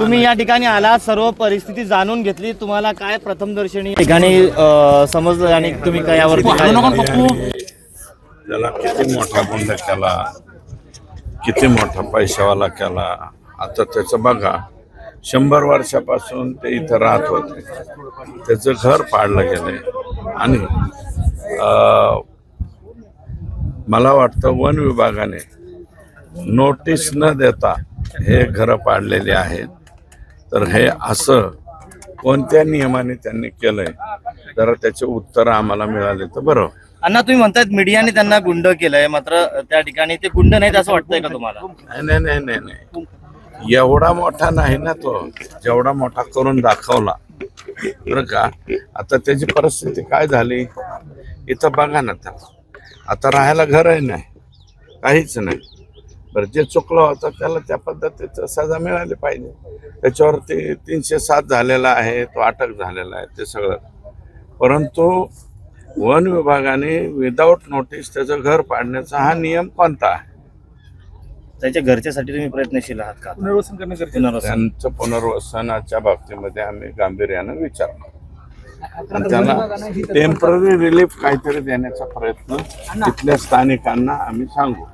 तुम्ही या ठिकाणी आला सर्व परिस्थिती जाणून घेतली. तुम्हाला काय प्रथम दर्शनी ठिकाणी अ, समजलं आणि तुम्ही काय यावर त्याला किती मोठा गुंड केला किती मोठा पैशावाला केला आता त्याचं बघा शंभर वर्षापासून ते इथं राहत होते. त्याचं घर पाडलं गेलंय. आणि अं, मला वाटतं वन विभागाने नोटीस न देता हे घरं पाडलेले आहेत. तर हे असं कोणत्या नियमाने त्यांनी केलंय? तर त्याचे उत्तर आम्हाला मिळाले तर बरं अण्णा तुम्ही म्हणतायत मीडियाने त्यांना गुंड केलंय मात्र त्या ठिकाणी ते गुंड नाहीत असं वाटतंय का तुम्हाला? नाही नाही नाही नाही नाही. एवढा मोठा नाही ना तो. जेवढा मोठा करून दाखवला. बरं का? आता त्याची परिस्थिती काय झाली? इथं बघा ना आता राहायला घरही नाही. काहीच नाही. बरं जे चुकलं होतं त्याला त्या पद्धतीचं सजा मिळाली पाहिजे. त्याच्यावर ते तीनशे सात झालेला आहे तो अटक झालेला आहे ते सगळं. परंतु वन विभागाने विदाऊट नोटीस त्याचं घर पाडण्याचा हा नियम कोणता आहे? त्याच्या घरच्यासाठी तुम्ही प्रयत्नशील आहात का? पुनर्वसन करणं गरजेचं पुनर्वसन. त्यांचं पुनर्वसनाच्या बाबतीमध्ये आम्ही गांभीर्यानं विचारणार. आणि त्यांना टेंपररी रिलीफ काहीतरी देण्याचा प्रयत्न तिथल्या स्थानिकांना आम्ही सांगू.